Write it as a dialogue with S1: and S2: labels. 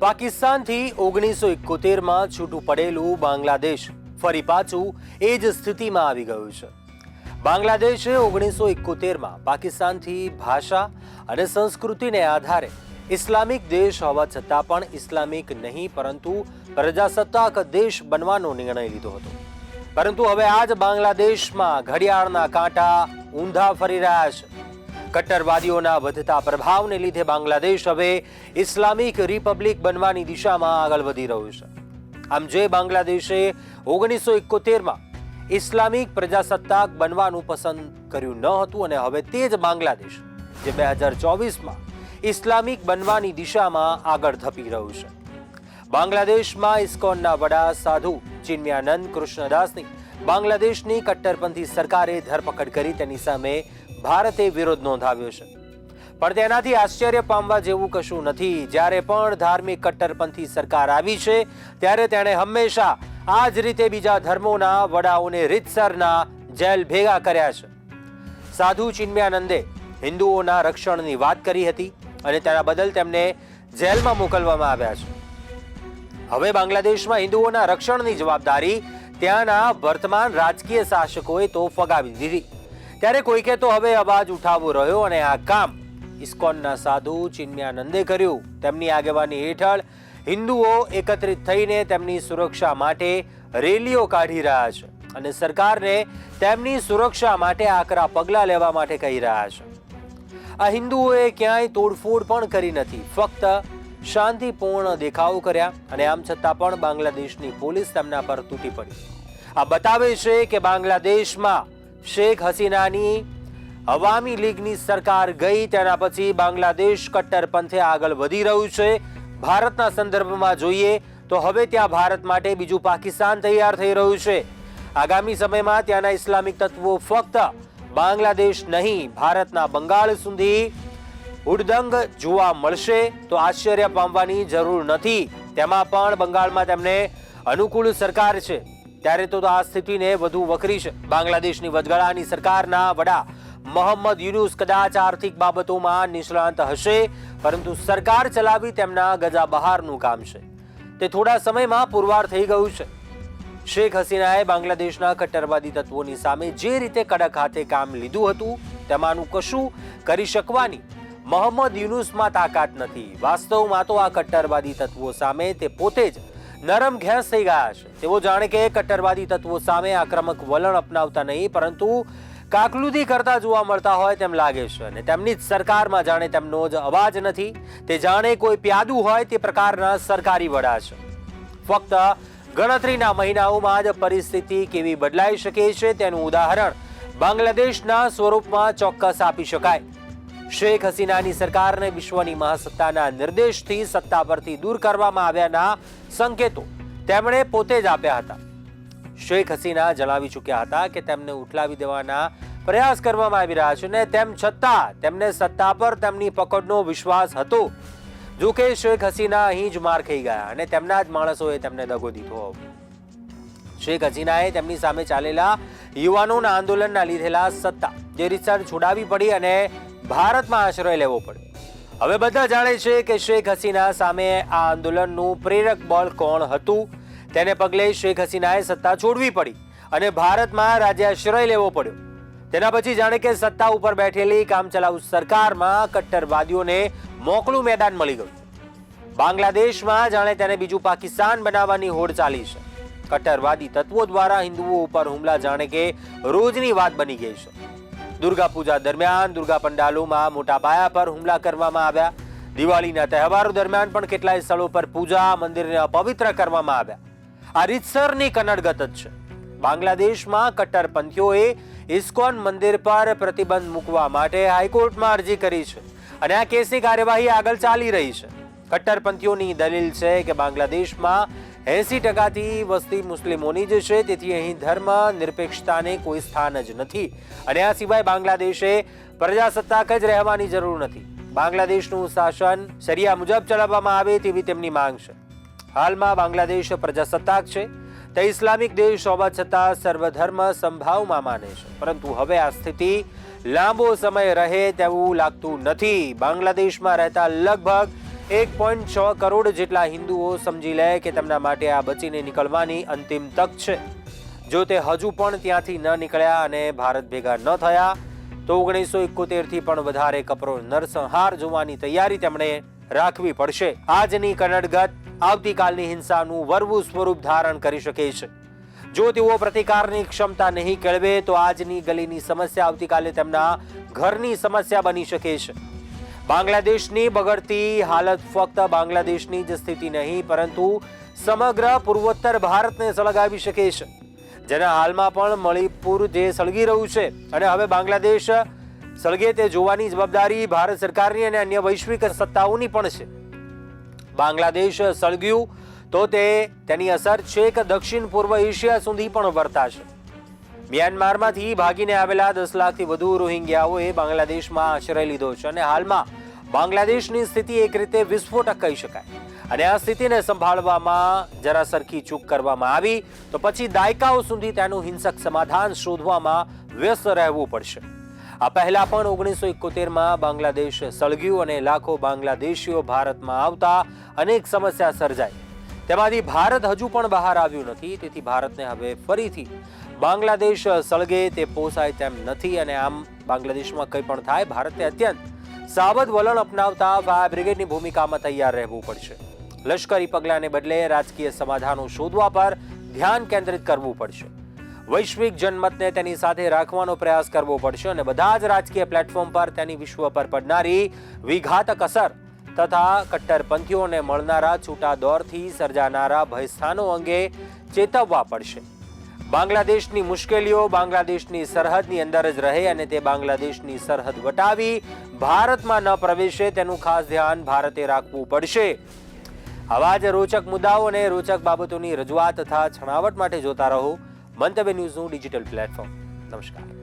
S1: પાકિસ્તાનથી ઓગણીસો એકોતેરમાં છૂટું પડેલું બાંગ્લાદેશ ફરી પાછું એ જ સ્થિતિમાં આવી ગયું છે. બાંગ્લાદેશે ઓગણીસો એકોતેરમાં પાકિસ્તાનથી ભાષા અને સંસ્કૃતિને આધારે ઇસ્લામિક દેશ હોવા છતાં પણ ઇસ્લામિક નહીં, પરંતુ પ્રજાસત્તાક દેશ બનવાનો નિર્ણય લીધો હતો. પરંતુ હવે આજ બાંગ્લાદેશમાં ઘડિયાળના કાંટા ઊંધા ફરી રહ્યા છે. કટ્ટરવાદીઓના વધતા પ્રભાવને લીધે બાંગ્લાદેશ હવે ઇસ્લામિક રિપબ્લિક બનવાની દિશામાં આગળ વધી રહ્યું છે. આમ જે બાંગ્લાદેશે ઓગણીસો એકોતેરમાં ઇસ્લામિક પ્રજાસત્તાક બનવાનું પસંદ કર્યું ન હતું અને હવે તે જ બાંગ્લાદેશ, જે બે હજાર ચોવીસમાં ઇસ્લામિક બનવાની દિશામાં આગળ ધપી રહ્યું છે. બાંગ્લાદેશમાં ઇસ્કોનના વડા સાધુ ચિન્મયાનંદ કૃષ્ણદાસની બાંગ્લાદેશની કટ્ટરપંથી સરકારે ધરપકડ કરી તેની સામે ભારતે વિરોધ નોંધાવ્યો છે. પણ તેનાથી આશ્ચર્ય પામવા જેવું કશું નથી. જ્યારે પણ ધાર્મિક કટ્ટરપંથી સરકાર આવી છે, ત્યારે તેણે હંમેશા આ જ રીતે બીજા ધર્મોના વડાઓને રીતસરના જેલ ભેગા કર્યા છે. સાધુ ચિન્મયાનંદે હિન્દુઓના રક્ષણની વાત કરી હતી અને તેના બદલ તેમને જેલમાં મોકલવામાં આવ્યા છે. હવે બાંગ્લાદેશમાં હિન્દુઓના રક્ષણની જવાબદારી ત્યાંના વર્તમાન રાજકીય શાસકોએ તો ફગાવી દીધી. ત્યારે કોઈકે તો હવે અવાજ ઉઠાવવો રહ્યો અને આ કામ ઇસ્કોનના સાધુ ચિન્મયાનંદે કર્યું. તેમની આગેવાની હેઠળ હિન્દુઓ એકત્રિત થઈને તેમની સુરક્ષા માટે રેલીઓ કાઢી રહ્યા છે અને સરકારને તેમની સુરક્ષા માટે આકરા પગલાં લેવા માટે કહી રહ્યા છે. આ હિન્દુઓએ ક્યાંય તોડફોડ પણ કરી નથી, ફક્ત શાંતિપૂર્ણ દેખાવો કર્યા અને આમ છતાં પણ બાંગ્લાદેશની પોલીસ તેમના પર તૂટી પડી. આ બતાવે છે કે બાંગ્લાદેશમાં શેખ હસીનાની અવામી લીગની સરકાર ગઈ તેના પછી બાંગ્લાદેશ કટ્ટરપંથે આગળ વધી રહ્યું છે. ભારતના સંદર્ભમાં જોઈએ તો હવે ત્યાં ભારત માટે બીજું પાકિસ્તાન તૈયાર થઈ રહ્યું છે. આગામી સમયમાં ત્યાંના ઇસ્લામિક તત્વો ફક્ત બાંગ્લાદેશ નહીં, ભારતના બંગાળ સુધી હુડદંગ જોવા મળશે તો આશ્ચર્ય પામવાની જરૂર નથી. તેમાં પણ બંગાળમાં તેમને અનુકૂળ સરકાર છે. ત્યારે તો આ સ્થિતિને વધુ વખરી છે. બાંગ્લાદેશની વચગાળાની સરકારના વડા મોહમ્મદ યુનુસ કદાચ આર્થિક બાબતોમાં નિષ્ણાંત હશે, પરંતુ સરકાર ચલાવી તેમના ગજા બહારનું કામ છે. તે થોડા સમયમાં પુરવાર થઈ ગયું છે. શેખ હસીનાએ બાંગ્લાદેશના કટ્ટરવાદી તત્વોની સામે જે રીતે કડક હાથે કામ લીધું હતું, તેમાંનું કશું કરી શકવાની મોહમ્મદ યુનુસમાં તાકાત નથી. વાસ્તવમાં તો આ કટ્ટરવાદી તત્વો સામે તે પોતે જ નરમ ઘેંસ થઈ ગયા છે. તેઓ જાણે કે કટ્ટરવાદી તત્વો સામે આક્રમક વલણ અપનાવતા નહીં, પરંતુ કાકલુદી કરતા જોવા મળતા હોય તેમ લાગે છે અને તેમની જ સરકારમાં જાણે તેમનો જ અવાજ નથી. તે જાણે કોઈ પ્યાદું હોય તે પ્રકારના સરકારી વડા છે. ફક્ત ગણતરીના મહિનાઓમાં જ પરિસ્થિતિ કેવી બદલાઈ શકે છે તેનું ઉદાહરણ બાંગ્લાદેશના સ્વરૂપમાં ચોક્કસ આપી શકાય. શેખ હસીનાની સરકારને વિશ્વની મહાસત્તાના નિર્દેશથી સત્તા પરથી દૂર કરવામાં આવ્યાના સંકેતો તેમણે પોતે જ આપ્યા હતા. શેખ હસીના જણાવી ચૂક્યા હતા કે તેમને ઉઠલાવી દેવાના પ્રયાસ કરવામાં આવી રહ્યા છે ને તેમ છતાં તેમને સત્તા પર તેમની પકડનો વિશ્વાસ હતો. જો કે શેખ હસીના અહીં જ માર ખાઈ ગયા અને તેમના જ માણસોએ તેમને દગો દીધો. શેખ હસીનાએ તેમની સામે ચાલેલા યુવાનોના આંદોલનના લીધેલા સત્તા જે રીતસર છોડાવી પડી અને ભારતમાં આશ્રય લેવો પડ્યો હવે બધા જાણે છે કે શેખ હસીના સામે આ આંદોલનનું પ્રેરક બળ કોણ હતું? તેને પગલે શેખ હસીનાએ સત્તા છોડવી પડી અને ભારતમાં રાજ્યાશ્રય લેવો પડ્યો. તેના પછી જાણે કે સત્તા ઉપર બેઠેલી કામચલાઉ સરકારમાં કટ્ટરવાદીઓને મોકળું મેદાન મળી ગયું. બાંગ્લાદેશમાં જાણે તેને બીજું પાકિસ્તાન બનાવવાની હોડ ચાલી છે. કટ્ટરવાદી તત્વો દ્વારા હિન્દુઓ ઉપર હુમલા જાણે કે રોજની વાત બની ગઈ છે. દુર્ગા પૂજા દરમિયાન દુર્ગા પંડાલોમાં મોટા પાયા પર હુમલા કરવામાં આવ્યા. દિવાળીના તહેવારો દરમિયાન પણ કેટલાય સ્થળો પર પૂજા, મંદિરને અપવિત્ર કરવામાં આવ્યા. આ રીતસરની કનડગત જ છે. બાંગ્લાદેશમાં કટ્ટરપંથીઓએ ઇસ્કોન મંદિર પર પ્રતિબંધ મૂકવા માટે હાઈકોર્ટમાં અરજી કરી છે અને આ કેસની કાર્યવાહી આગળ ચાલી રહી છે. કટ્ટરપંથીઓની દલીલ છે કે બાંગ્લાદેશમાં એસી ટકાથી વસ્તી મુસ્લિમોની જ છે, તેથી અહીં ધર્મ નિરપેક્ષતાને કોઈ સ્થાન જ નથી. અને આ સિવાય બાંગ્લાદેશે પ્રજાસત્તાક જ રહેવાની જરૂર નથી. બાંગ્લાદેશનું શાસન શરિયા મુજબ ચલાવવામાં આવે તેવી તેમની માંગ છે. હાલમાં બાંગ્લાદેશ પ્રજાસત્તાક છે, તે ઇસ્લામિક દેશ હોવા છતાં સર્વધર્મ સંભાવમાં માને છે. પરંતુ હવે આ સ્થિતિ લાંબો સમય રહે તેવું લાગતું નથી. બાંગ્લાદેશમાં રહેતા લગભગ એક પોઈન્ટ છ કરોડ જેટલા હિન્દુઓ સમજી લે કે તેમના માટે આ બચીને નીકળવાની અંતિમ તક છે. જો તે હજુ પણ ત્યાંથી ન નીકળ્યા અને ભારત ભેગા ન થયા, તો ઓગણીસો એકોતેરથી પણ વધારે કપરો નરસંહાર જોવાની તૈયારી તેમણે રાખવી પડશે. આજની કનડગત આવતીકાલની હિંસાનું વરવું સ્વરૂપ ધારણ કરી શકે છે. જો તેઓ પ્રતિકારની ક્ષમતા નહીં કેળવે, તો આજની ગલીની સમસ્યા આવતીકાલે તેમના ઘરની સમસ્યા બની શકે છે. બાંગ્લાદેશની બગડતી હાલત ફક્ત બાંગ્લાદેશની જ સ્થિતિ નહીં, પરંતુ સમગ્ર પૂર્વોત્તર ભારતને સળગાવી શકે છે. જેના હાલમાં પણ મણિપુર જે સળગી રહ્યું છે અને હવે બાંગ્લાદેશ સળગે તે જોવાની જવાબદારી ભારત સરકારની અને અન્ય વૈશ્વિક સત્તાઓની પણ છે. બાંગ્લાદેશ સળગ્યું તો તે તેની અસર છેક દક્ષિણ પૂર્વ એશિયા સુધી પણ વર્તાશે. મ્યાનમારમાંથી ભાગીને આવેલા દસ લાખથી વધુ રોહિંગ્યાઓએ બાંગ્લાદેશમાં આશ્રય લીધો છે અને હાલમાં બાંગ્લાદેશની સ્થિતિ એક રીતે વિસ્ફોટક કહી શકાય. અને આ સ્થિતિને સંભાળવામાં જરા સરખી ચૂક કરવામાં આવી, તો પછી દાયકાઓ સુધી તેનું હિંસક સમાધાન શોધવામાં વ્યસ્ત રહેવું પડશે. આ પહેલા પણ ઓગણીસો એકોતેરમાં બાંગ્લાદેશ સળગ્યું અને લાખો બાંગ્લાદેશીઓ ભારતમાં આવતા અનેક સમસ્યા સર્જાઈ. તેમાંથી ભારત હજુ પણ બહાર આવ્યું નથી, તેથી ભારતને હવે ફરીથી બાંગ્લાદેશ સળગે તે પોસાય તેમ નથી અને આમ બાંગ્લાદેશમાં કંઈ પણ થાય ભારતે અત્યંત સાવધ વલણ અપનાવતા ફાયર બ્રિગેડની ભૂમિકામાં તૈયાર રહેવું પડશે. લશ્કરી પગલાંને બદલે રાજકીય સમાધાનો શોધવા પર ધ્યાન કેન્દ્રિત કરવું પડશે. વૈશ્વિક જનમતને તેની સાથે રાખવાનો પ્રયાસ કરવો પડશે અને બધા જ રાજકીય પ્લેટફોર્મ પર તેની વિશ્વ પર પડનારી વિઘાતક અસર તથા કટ્ટરપંથીઓને મળનારા છૂટા દોરથી સર્જાનારા ભયસ્થાનો અંગે ચેતવવા પડશે. બાંગ્લાદેશની મુશ્કેલીઓ બાંગ્લાદેશની સરહદની અંદર જ રહે અને તે બાંગ્લાદેશની સરહદ વટાવી ભારતમાં ન પ્રવેશે તેનું ખાસ ધ્યાન ભારતે રાખવું પડશે. આવા જ રોચક મુદ્દાઓ અને રોચક બાબતોની રજૂઆત તથા છણાવટ માટે જોતા રહો. મંતવ્ય ન્યૂઝનું ડિજિટલ પ્લેટફોર્મ. નમસ્કાર.